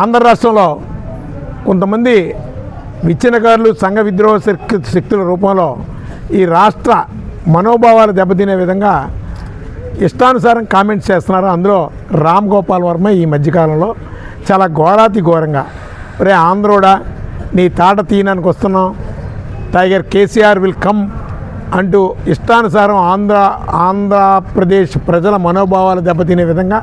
ఆంధ్ర రాష్ట్రంలో కొంతమంది విచ్ఛిన్నకారులు సంఘ విద్రోహ శక్తి శక్తుల రూపంలో ఈ రాష్ట్ర మనోభావాలు దెబ్బతినే విధంగా ఇష్టానుసారం కామెంట్స్ చేస్తున్నారు. అందులో రామ్ గోపాల్ వర్మ ఈ మధ్యకాలంలో చాలా ఘోరాతి ఘోరంగా రే ఆంధ్రోడా నీ తాట తీయడానికి వస్తున్నాం. టైగర్ కేసీఆర్ విల్ కమ్ అంటూ ఇష్టానుసారం ఆంధ్ర ఆంధ్రప్రదేశ్ ప్రజల మనోభావాలు దెబ్బతినే విధంగా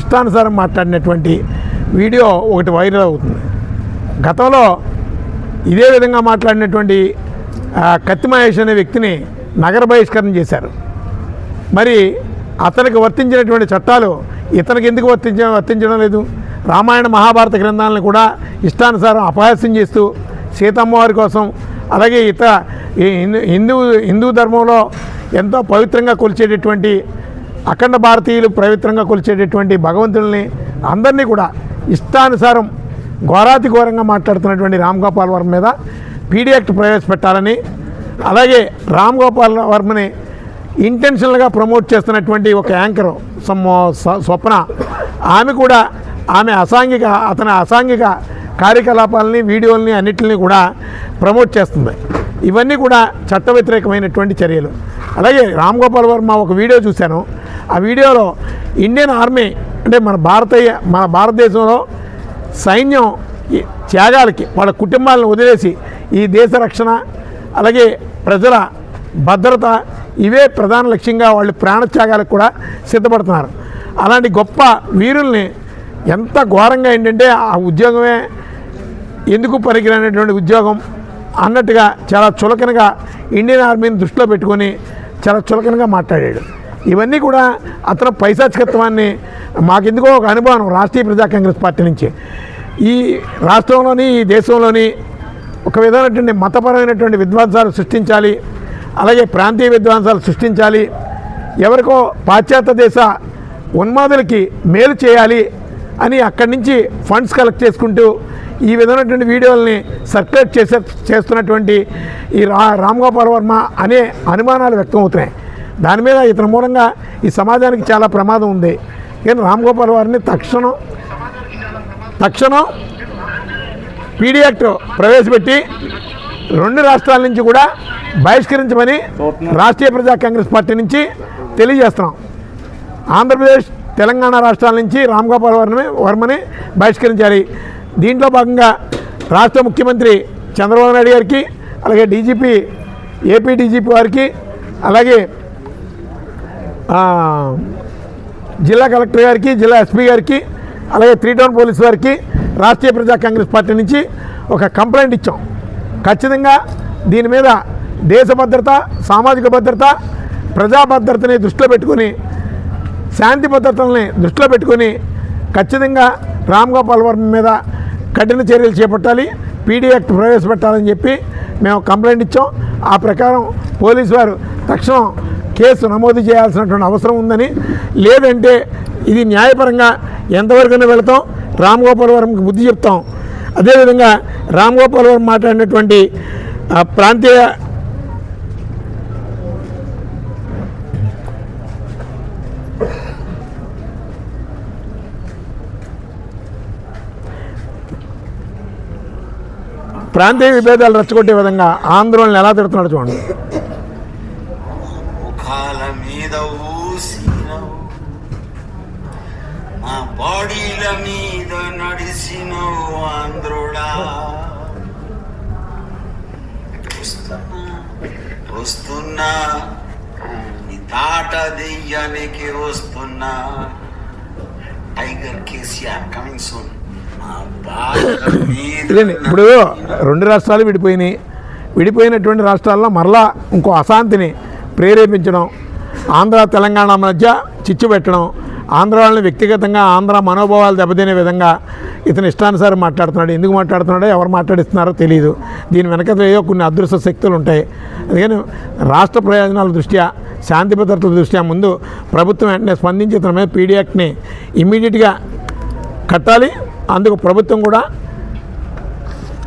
ఇష్టానుసారం మాట్లాడినటువంటి వీడియో ఒకటి వైరల్ అవుతుంది. గతంలో ఇదే విధంగా మాట్లాడినటువంటి కత్తి మహేష్ అనే వ్యక్తిని నగర బహిష్కరణ చేశారు. మరి అతనికి వర్తించినటువంటి చట్టాలు ఇతనికి ఎందుకు వర్తించ వర్తించడం లేదు? రామాయణ మహాభారత గ్రంథాలను కూడా ఇష్టానుసారం అపహాస్యం చేస్తూ సీతమ్మవారి కోసం అలాగే ఇత హిందూ హిందూ ధర్మంలో ఎంతో పవిత్రంగా కొలిచేటటువంటి అఖండ భారతీయులు పవిత్రంగా కొలిచేటటువంటి భగవంతుల్ని అందరినీ కూడా ఇష్టానుసారం ఘోరాతి ఘోరంగా మాట్లాడుతున్నటువంటి రామ్ గోపాల్ వర్మ మీద పీడీ యాక్ట్ ప్రవేశపెట్టాలని అలాగే రామ్ గోపాల్ వర్మని ఇంటెన్షనల్గా ప్రమోట్ చేస్తున్నటువంటి ఒక యాంకర్ సమ్ స్వప్న ఆమె కూడా ఆమె అసాంఘిక అతని అసాంఘిక కార్యకలాపాలని వీడియోలని అన్నిటిని కూడా ప్రమోట్ చేస్తుంది. ఇవన్నీ కూడా చట్ట వ్యతిరేకమైనటువంటి చర్యలు. అలాగే రామ్ గోపాల్ వర్మ ఒక వీడియో చూశాను. ఆ వీడియోలో ఇండియన్ ఆర్మీ అంటే మన భారతీయ మన భారతదేశంలో సైన్యం ఈ త్యాగాలకి వాళ్ళ కుటుంబాలను వదిలేసి ఈ దేశ రక్షణ అలాగే ప్రజల భద్రత ఇవే ప్రధాన లక్ష్యంగా వాళ్ళు ప్రాణత్యాగాలకు కూడా సిద్ధపడుతున్నారు. అలాంటి గొప్ప వీరుల్ని ఎంత ఘోరంగా ఏంటంటే ఆ ఉద్యోగమే ఎందుకు పనికిరానటువంటి ఉద్యోగం అన్నట్టుగా చాలా చులకనగా ఇండియన్ ఆర్మీని దృష్టిలో పెట్టుకొని చాలా చులకనగా మాట్లాడాడు. ఇవన్నీ కూడా అతను పైశాచికత్వాన్ని మాకెందుకో ఒక అనుభవం రాష్ట్రీయ ప్రజా కాంగ్రెస్ పార్టీ నుంచి. ఈ రాష్ట్రంలోని ఈ దేశంలోని ఒక విధమైనటువంటి మతపరమైనటువంటి విద్వాంసాలు సృష్టించాలి అలాగే ప్రాంతీయ విద్వాంసాలు సృష్టించాలి ఎవరికో పాశ్చాత్య దేశ ఉన్మాదులకి మేలు చేయాలి అని అక్కడి నుంచి ఫండ్స్ కలెక్ట్ చేసుకుంటూ ఈ విధమైనటువంటి వీడియోల్ని సర్క్యులేట్ చేసే చేస్తున్నటువంటి ఈ రా రామ్ గోపాల్ వర్మ అనే అనుమానాలు వ్యక్తం అవుతున్నాయి దాని మీద ఇతని మూలంగా ఈ సమాజానికి చాలా ప్రమాదం ఉంది. కానీ రామ్ గోపాల్ వారిని తక్షణం తక్షణం పీడీ యాక్ట్ ప్రవేశపెట్టి రెండు రాష్ట్రాల నుంచి కూడా బహిష్కరించమని రాష్ట్రీయ ప్రజా కాంగ్రెస్ పార్టీ నుంచి తెలియజేస్తున్నాం. ఆంధ్రప్రదేశ్ తెలంగాణ రాష్ట్రాల నుంచి రామ్ గోపాల్ వర్మని వర్మని బహిష్కరించాలి. దీంట్లో భాగంగా రాష్ట్ర ముఖ్యమంత్రి చంద్రబాబు నాయుడు గారికి అలాగే డీజీపీ ఏపీ డీజీపీ వారికి అలాగే జిల్లా కలెక్టర్ గారికి జిల్లా ఎస్పీ గారికి అలాగే త్రీ టౌన్ పోలీస్ వారికి రాష్ట్రీయ ప్రజా కాంగ్రెస్ పార్టీ నుంచి ఒక కంప్లైంట్ ఇచ్చాం. ఖచ్చితంగా దీని మీద దేశ భద్రత సామాజిక భద్రత ప్రజా భద్రతని దృష్టిలో పెట్టుకొని శాంతి భద్రతల్ని దృష్టిలో పెట్టుకొని ఖచ్చితంగా రామ్ గోపాల్ వర్మ మీద కఠిన చర్యలు చేపట్టాలి. పీడీ యాక్ట్ ప్రవేశపెట్టాలని చెప్పి మేము కంప్లైంట్ ఇచ్చాం. ఆ ప్రకారం పోలీసు వారు తక్షణం కేసు నమోదు చేయాల్సినటువంటి అవసరం ఉందని లేదంటే ఇది న్యాయపరంగా ఎంతవరకైనా వెళతాం. రామ్ గోపాల్ వర్మకి బుద్ధి చెప్తాం. అదేవిధంగా రామ్ గోపాల్ వర్మ మాట్లాడినటువంటి ప్రాంతీయ ప్రాంతీయ విభేదాలు రచ్చగొట్టే విధంగా ఆందోళనలు ఎలా తిడుతున్నాడు చూడండి. మా బాడీల మీద నడిసినవు ఆంధ్రుడా. వస్తున్నా నీ తాట దెయ్యానికి వస్తున్నా. Tiger KCR coming soon. ఇప్పుడు రెండు రాష్ట్రాలు విడిపోయినాయి. విడిపోయినటువంటి రాష్ట్రాల్లో మరలా ఇంకో అశాంతిని ప్రేరేపించడం ఆంధ్ర తెలంగాణ మధ్య చిచ్చు పెట్టడం ఆంధ్ర వాళ్ళని వ్యక్తిగతంగా ఆంధ్ర మనోభావాలు దెబ్బతినే విధంగా ఇతను ఇష్టానుసారం మాట్లాడుతున్నాడు ఎందుకు మాట్లాడుతున్నాడో ఎవరు మాట్లాడిస్తున్నారో తెలియదు దీని వెనక ఏదో కొన్ని అదృశ్య శక్తులు ఉంటాయి. అందుకని రాష్ట్ర ప్రయోజనాల దృష్ట్యా శాంతి భద్రతల దృష్ట్యా ముందు ప్రభుత్వం వెంటనే స్పందించి ఇతని మీద పీడీ యాక్ట్ని ఇమ్మీడియట్గా కట్టాలి. అందుకు ప్రభుత్వం కూడా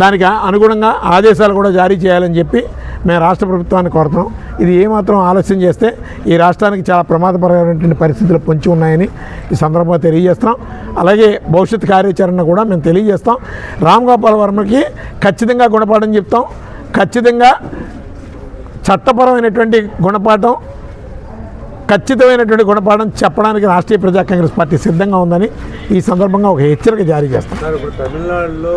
దానికి అనుగుణంగా ఆదేశాలు కూడా జారీ చేయాలని చెప్పి మేము రాష్ట్ర ప్రభుత్వాన్ని కోరుతున్నాం ఇది ఏమాత్రం ఆలస్యం చేస్తే ఈ రాష్ట్రానికి చాలా ప్రమాదపరమైనటువంటి పరిస్థితులు పొంచి ఉన్నాయని ఈ సందర్భంగా తెలియజేస్తున్నాం. అలాగే భవిష్యత్ కార్యాచరణ కూడా మేము తెలియజేస్తాం. రామ్ గోపాల్ వర్మకి ఖచ్చితంగా గుణపాఠం చెప్తాం. ఖచ్చితంగా చట్టపరమైనటువంటి గుణపాఠం ఖచ్చితమైనటువంటి గుణపాఠం చెప్పడానికి రాష్ట్రీయ ప్రజా కాంగ్రెస్ పార్టీ సిద్ధంగా ఉందని ఈ సందర్భంగా ఒక హెచ్చరిక జారీ చేస్తాం. తమిళనాడులో